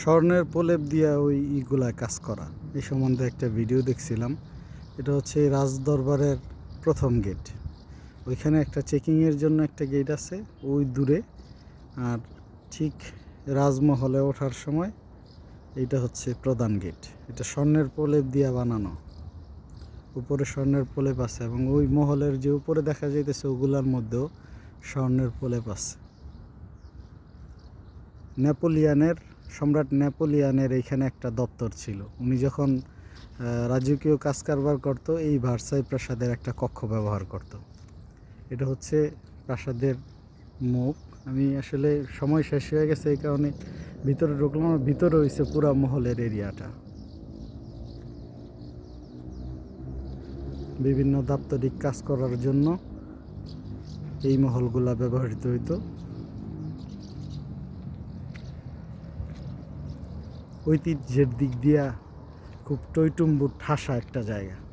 স্বর্ণের প্রলেপ দিয়া ওই ইগুলা কাজ করা। এই সম্বন্ধে একটা ভিডিও দেখছিলাম। এটা হচ্ছে রাজদরবারের প্রথম গেট ওইখানে একটা চেকিংয়ের জন্য একটা গেট আছে, ওই দূরে। আর ঠিক রাজমহলে ওঠার সময় এইটা হচ্ছে প্রধান গেট এটা স্বর্ণের প্রলেপ দিয়া বানানো। উপরে স্বর্ণের প্রলেপ আছে এবং ওই মহলের যে উপরে দেখা যাইতেছে, ওগুলার মধ্যেও স্বর্ণের প্রলেপ আছে। নেপোলিয়ানের সম্রাট নেপোলিয়ানের এইখানে একটা দপ্তর ছিল। উনি যখন রাজকীয় কাজ কারবার করতো, এই ভার্সাই প্রাসাদের একটা কক্ষ ব্যবহার করত। এটা হচ্ছে প্রাসাদের মুখ। আমি আসলে সময় শেষ হয়ে গেছে এই কারণে ভিতরে ঢুকলাম ভিতরে হয়েছে পুরা মহলের এরিয়াটা। বিভিন্ন দাপ্তরিক কাজ করার জন্য এই মহলগুলা ব্যবহৃত হইতো। ঐতিহ্যের দিক দিয়া খুব টইটুম্বুর ঠাসা একটা জায়গা।